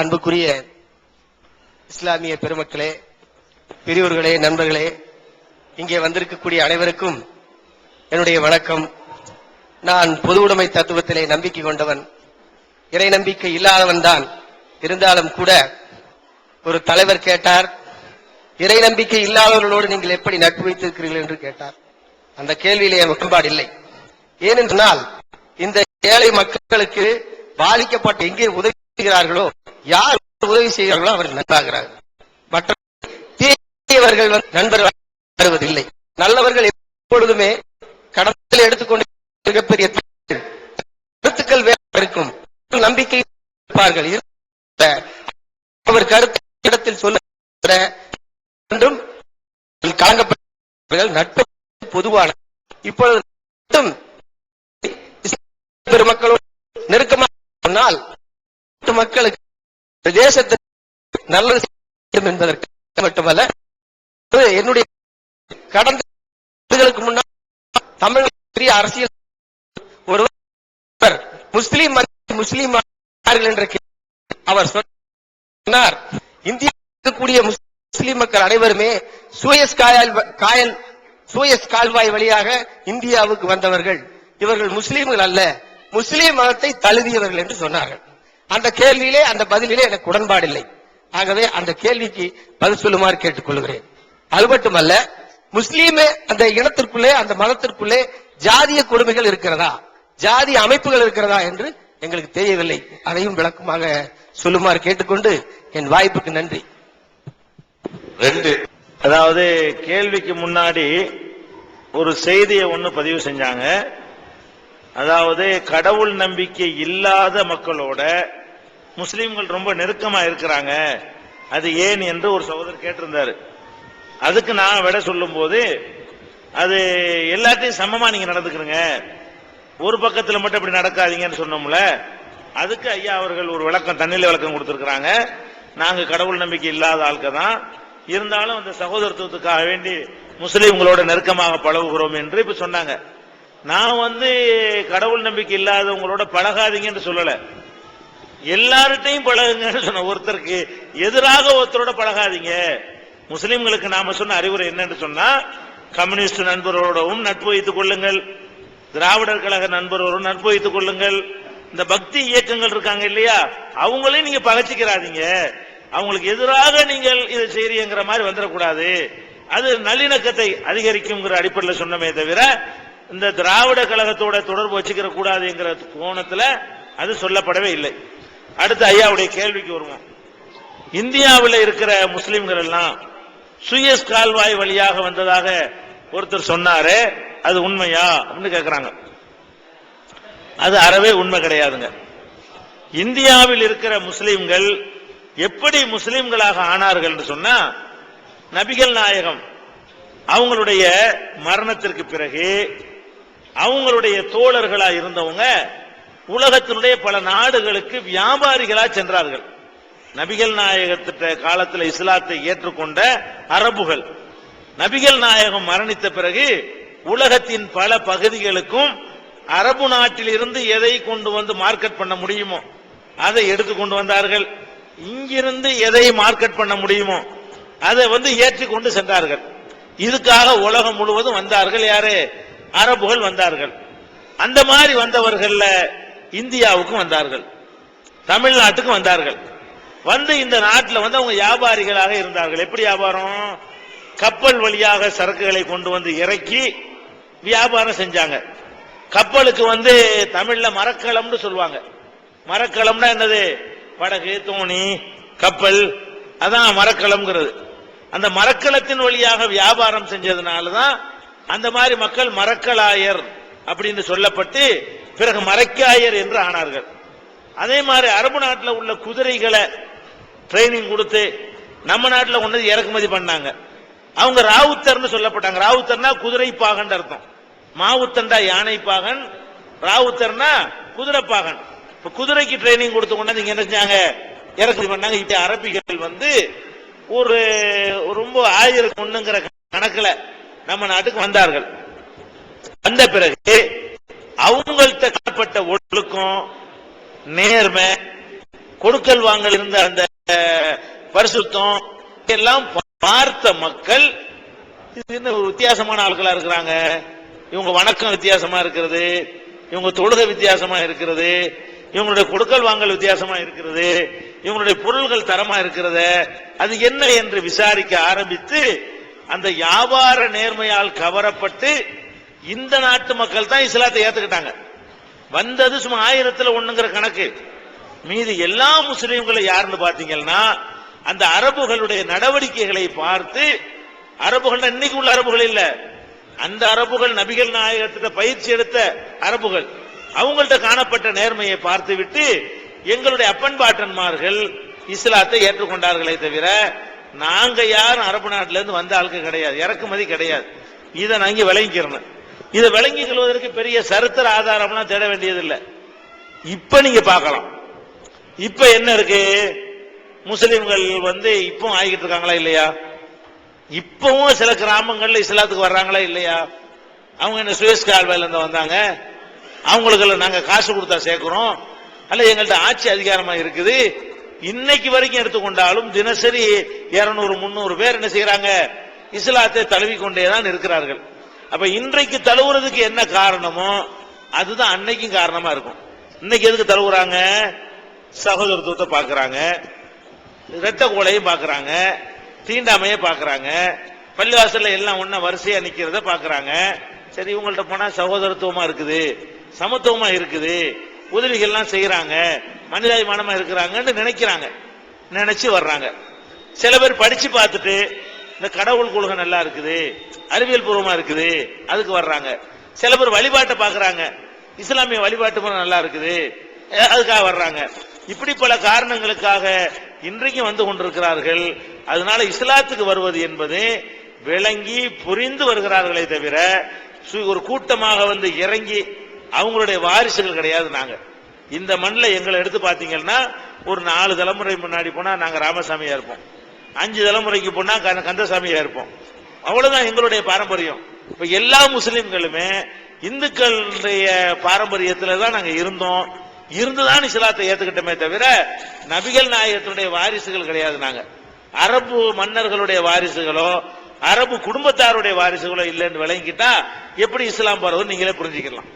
அன்புக்குரிய இஸ்லாமிய பெருமக்களே பெரியோர்களே நண்பர்களே இங்கே வந்திருக்கக்கூடிய அனைவருக்கும் என்னுடைய வணக்கம். நான் பொது உடைமை தத்துவத்திலே நம்பிக்கை கொண்டவன். இறை நம்பிக்கை இல்லாதவன் தான். இருந்தாலும் கூட ஒரு தலைவர் கேட்டார் இறை நம்பிக்கை இல்லாதவர்களோடு நீங்கள் எப்படி நட்பு வைத்திருக்கிறீர்கள்? என்று கேட்டார். அந்த கேள்வியிலே என் உடன்பாடு இல்லை. ஏனென்றால் இந்த ஏழை மக்களுக்கு பாதிக்கப்பட்ட எங்கே உதவி செய்கிறார்களோ யார் உதவி செய்கிறார்களோ அவர்கள் நன்றாகிறார்கள். மற்ற தீயவர்கள் நண்பர்கள் வருவதில்லை. நல்லவர்கள் எப்பொழுதுமே கடத்தில் எடுத்துக்கொண்டு மிகப்பெரிய கருத்துக்கள் வேறு இருக்கும். நம்பிக்கை இருப்பார்கள். அவர் கருத்து இடத்தில் சொல்ல என்றும் கலங்கப்பட்டவர்கள் நட்பு பொதுவான இப்பொழுது பெருமக்களோடு நெருக்கமாக சொன்னால் மக்களுக்கு தேசத்துக்கு நல்லது என்பதற்கு மட்டுமல்ல என்னுடைய கடந்த முன்னால் தமிழ் பெரிய அரசியல் ஒருவர் முஸ்லீம் முஸ்லீம் என்ற அவர் சொன்னார் இந்தியா இருக்கக்கூடிய முஸ்லீம் மக்கள் அனைவருமே சூயஸ் காயல் காயல் சூயஸ் கால்வாய் வழியாக இந்தியாவுக்கு வந்தவர்கள். இவர்கள் முஸ்லீம்கள் அல்ல முஸ்லீம் மதத்தை தழுவியவர்கள் என்று சொன்னார்கள். அந்த கேள்வியிலே அந்த பதிலிலே எனக்கு உடன்பாடு இல்லை ஆகவே அந்த கேள்விக்கு பதில் சொல்லுமாறு கேட்டுக்கொள்கிறேன். அது மட்டுமல்ல முஸ்லீமே அந்த இனத்திற்குள்ளே அந்த மதத்திற்குள்ளே ஜாதிய கொடுமைகள் இருக்கிறதா? ஜாதி அமைப்புகள் இருக்கிறதா என்று எங்களுக்கு தெரியவில்லை. அதையும் விளக்கமாக சொல்லுமாறு கேட்டுக்கொண்டு என் வாய்ப்புக்கு நன்றி. ரெண்டு. அதாவது கேள்விக்கு முன்னாடி ஒரு செய்தியை ஒண்ணு பதிவு செஞ்சாங்க. அதாவது கடவுள் நம்பிக்கை இல்லாத மக்களோட முஸ்லீம்கள் ரொம்ப நெருக்கமா இருக்கிறாங்க. அது ஏன் என்று ஒரு சகோதரர் கேட்டிருந்தாரு. அதுக்கு நான் விட சொல்லும் போது அது எல்லாத்தையும் சமமா நீங்க நடந்துக்கிறீங்க. ஒரு பக்கத்தில் மட்டும் இப்படி நடக்காதீங்கன்னு சொன்னோம்ல அதுக்கு ஐயா அவர்கள் ஒரு விளக்கம் தண்ணில விளக்கம் கொடுத்துருக்குறாங்க. நாங்க கடவுள் நம்பிக்கை இல்லாத ஆட்க தான். இருந்தாலும் அந்த சகோதரத்துவத்துக்காக வேண்டி முஸ்லீம்களோட நெருக்கமாக பழகுகிறோம் என்று இப்ப சொன்னாங்க. நான் வந்து கடவுள் நம்பிக்கை இல்லாதவங்களோட பழகாதீங்கன்னு சொல்லல. எல்லார்ட்டையும் பழகுங்கன்னு சொன்ன ஒருத்தருக்கு எதிராக ஒருத்தரோட பழகாதீங்க. முஸ்லிம்களுக்கு நாம சொன்ன அறிவுரை என்னன்னு சொன்னா கம்யூனிஸ்ட் நண்பர்களோடவும் நட்பு வைத்துக் கொள்ளுங்கள். திராவிடர் கழக நண்பர்களோடும் நட்பு வைத்துக் கொள்ளுங்கள். இந்த பக்தி இயக்கங்கள் இருக்காங்க இல்லையா? அவங்களையும் நீங்க பகச்சிக்கிறாதீங்க. அவங்களுக்கு எதிராக நீங்கள் இதை செய்றீங்கிற மாதிரி வந்துடக்கூடாது. அது நல்லிணக்கத்தை அதிகரிக்குங்கிற அடிப்படையில் சொன்னமே தவிர இந்த திராவிட கழகத்தோட தொடர்பு வச்சுக்கிற கூடாதுங்கிற கோணத்துல அது சொல்லப்படவே இல்லை. அடுத்து ஐயாவுடைய கேள்விக்கு வருவோம். இந்தியாவில் இருக்கிற முஸ்லிம்கள் எல்லாம் சுயஸ் கால்வாய் வழியாக வந்ததாக ஒருத்தர் சொன்னாரு அது உண்மையா அப்படின்னு கேக்குறாங்க. அது அறவே உண்மை கிடையாதுங்க. இந்தியாவில் இருக்கிற முஸ்லிம்கள் எப்படி முஸ்லிம்களாக ஆனார்கள் சொன்னா நபிகள் நாயகம் அவங்களுடைய மரணத்திற்கு பிறகு அவங்களுடைய தோழர்களா இருந்தவங்க உலகத்தினுடைய பல நாடுகளுக்கு வியாபாரிகளா சென்றார்கள். நபிகள் நாயகத்திட்ட காலத்தில் இஸ்லாத்தை ஏற்றுக்கொண்ட அரபுகள். நபிகள் நாயகம் மரணித்த பிறகு உலகத்தின் பல பகுதிகளுக்கும் அரபு நாட்டில் இருந்து எதை கொண்டு வந்து மார்க்கெட் பண்ண முடியுமோ அதை எடுத்து கொண்டு வந்தார்கள். இங்கிருந்து எதை மார்க்கெட் பண்ண முடியுமோ அதை வந்து ஏற்றிக்கொண்டு சென்றார்கள். இதுக்காக உலகம் முழுவதும் வந்தார்கள் யாரு? அரபுகள் வந்தார்கள். அந்த மாதிரி வந்தவர்கள்ல இந்தியாவுக்கும் வந்தார்கள். தமிழ்நாட்டுக்கும் வந்தார்கள். வந்து இந்த நாட்டில் வந்து அவங்க வியாபாரிகளாக இருந்தார்கள். எப்படி வியாபாரம்? கப்பல் வழியாக சரக்குகளை கொண்டு வந்து இறக்கி வியாபாரம் செஞ்சாங்க. கப்பலுக்கு வந்து தமிழ்ல மரக்கலம்னு சொல்லுவாங்க. மரக்கலம்னா என்னது? படகு தோணி கப்பல். அதான் மரக்கலம்ங்கிறது. அந்த மரக்கலத்தின் வழியாக வியாபாரம் செஞ்சதுனால தான் அந்த மாதிரி மக்கள் மரக்கலாயர் அப்படின்னு சொல்லப்பட்டு பிறகு மரக்காயர் என்று ஆனார்கள். அதே மாதிரி அரபு நாட்டில் உள்ள குதிரைகளை ட்ரைனிங் கொடுத்து நம்ம நாட்டில் கொண்டு இறக்குமதி பண்ணாங்க. அவங்க ராவுத்தர்னு சொல்லப்பட்டாங்க. ராவுத்தர்னா குதிரை பாகன் அர்த்தம். மாவுத்தண்டா யானை பாகன் ராவுத்தர்னா குதிரை பாகன் இப்ப குதிரைக்கு ட்ரைனிங் கொடுத்து கொண்டாந்து இங்க என்ன செஞ்சாங்க? இறக்குமதி பண்ணாங்க. இப்ப அரபிகள் வந்து ஒரு ரொம்ப ஆயிரம் ஒண்ணுங்கிற கணக்குல நம்ம நாட்டுக்கு வந்தார்கள். வந்த பிறகு அவங்கள்ட்ட காணப்பட்ட ஒழுக்கம் நேர்மை கொடுக்கல் வாங்கல் இருந்த அந்த பரிசுத்தம் எல்லாம் பார்த்த மக்கள் இது என்ன ஒரு வித்தியாசமான ஆட்களா இருக்கிறாங்க? இவங்க வணக்கம் வித்தியாசமா இருக்கிறது இவங்க தொழுகை வித்தியாசமா இருக்கிறது இவங்களுடைய கொடுக்கல் வாங்கல் வித்தியாசமா இருக்கிறது இவங்களுடைய பொருள்கள் தரமா இருக்கிறது அது என்ன என்று விசாரிக்க ஆரம்பித்து அந்த வியாபார நேர்மையால் கவரப்பட்டு இந்த நாட்டு மக்கள் தான் இஸ்லாத்தை ஏத்துக்கிட்டாங்க. வந்தது சும்மா ஆயிரத்துல ஒண்ணுங்கிற கணக்கு. மீதி எல்லா முஸ்லீம்களும் யாருன்னு பாத்தீங்கன்னா அந்த அரபுகளுடைய நடவடிக்கைகளை பார்த்து அரபுகள் இன்னைக்கு உள்ள அரபுகள் இல்ல. அந்த அரபுகள் நபிகள் நாயகத்திட்ட பயிற்சி எடுத்த அரபுகள் அவங்கள்ட்ட காணப்பட்ட நேர்மையை பார்த்து விட்டு எங்களுடைய அப்பன்பாட்டன்மார்கள் இஸ்லாத்தை ஏற்றுக்கொண்டார்களே தவிர நாங்க யாரும் அரபு நாட்டில இருந்து வந்த ஆளுக்கு கிடையாது. இறக்குமதி கிடையாது. இதை நாங்க விளங்கிக்கிறோம் இதை விளங்கிக் கொள்வதற்கு பெரிய சரித்திர ஆதாரம்லாம் தேட வேண்டியதில்லை. இப்ப நீங்க பார்க்கலாம். இப்ப என்ன இருக்கு? முஸ்லிம்கள் வந்து இப்பவும் ஆகிட்டு இருக்காங்களா இல்லையா? இப்பவும் சில கிராமங்கள்ல இஸ்லாத்துக்கு வர்றாங்களா இல்லையா? அவங்க என்ன சுயஸ் கால்வாயில இருந்து வந்தாங்க? அவங்களுக்கு நாங்க காசு கொடுத்தா சேர்க்கிறோம். அல்ல எங்கள்கிட்ட ஆட்சி அதிகாரமா இருக்குது. இன்னைக்கு வரைக்கும் எடுத்துக்கொண்டாலும் தினசரி 200 முந்நூறு பேர் என்ன செய்யறாங்க? இஸ்லாத்தை தழுவிக்கொண்டேதான் தான் இருக்கிறார்கள். அப்ப இன்றைக்கு தழுவுறதுக்கு என்ன காரணமோ அதுதான் அன்னைக்கும் காரணமா இருக்கும். இன்னைக்கு எதுக்கு தழுவுறாங்க? சகோதரத்துவத்தை பாக்குறாங்க இரத்த கோலையும் பாக்குறாங்க தீண்டாமையை பாக்குறாங்க பள்ளிவாசல்ல எல்லாம் ஒன்னா வரிசையா நிக்கிறத பாக்குறாங்க சரி இவங்கள்ட்ட போனா சகோதரத்துவமா இருக்குது சமத்துவமா இருக்குது உதவிகள்லாம் செய்யறாங்க. மனிதாபிமானமா இருக்கிறாங்கன்னு நினைக்கிறாங்க. நினைச்சு வர்றாங்க. சில பேர் படிச்சு பார்த்துட்டு இந்த கடவுள் கொள்கை நல்லா இருக்குது அறிவியல் பூர்வமா இருக்குது அதுக்கு வர்றாங்க. சில பேர் வழிபாட்டை பாக்குறாங்க இஸ்லாமிய வழிபாட்டு முறை நல்லா இருக்குது அதுக்காக வர்றாங்க. இப்படி பல காரணங்களுக்காக இன்றைக்கும் வந்து கொண்டிருக்கிறார்கள். அதனால இஸ்லாத்துக்கு வருவது என்பது விளங்கி புரிந்து வருகிறார்களே தவிர சு- ஒரு கூட்டமாக வந்து இறங்கி அவங்களுடைய வாரிசுகள் கிடையாது நாங்கள் இந்த மண்ணில் எங்களை எடுத்து பார்த்தீங்கன்னா ஒரு நாலு தலைமுறை முன்னாடி போனால் நாங்கள் ராமசாமியாக இருப்போம். அஞ்சு தலைமுறைக்கு போனால் கந்தசாமியாக இருப்போம். அவ்வளோதான் எங்களுடைய பாரம்பரியம். இப்போ எல்லா முஸ்லீம்களுமே இந்துக்களுடைய பாரம்பரியத்தில் தான் நாங்கள் இருந்தோம். இருந்துதான் இஸ்லாத்தை ஏற்றுக்கிட்டோமே தவிர நபிகள் நாயகத்தினுடைய வாரிசுகள் கிடையாது நாங்கள் அரபு மன்னர்களுடைய வாரிசுகளோ அரபு குடும்பத்தாருடைய வாரிசுகளோ இல்லைன்னு விளங்கிட்டா எப்படி இஸ்லாம் போறது நீங்களே புரிஞ்சுக்கலாம்.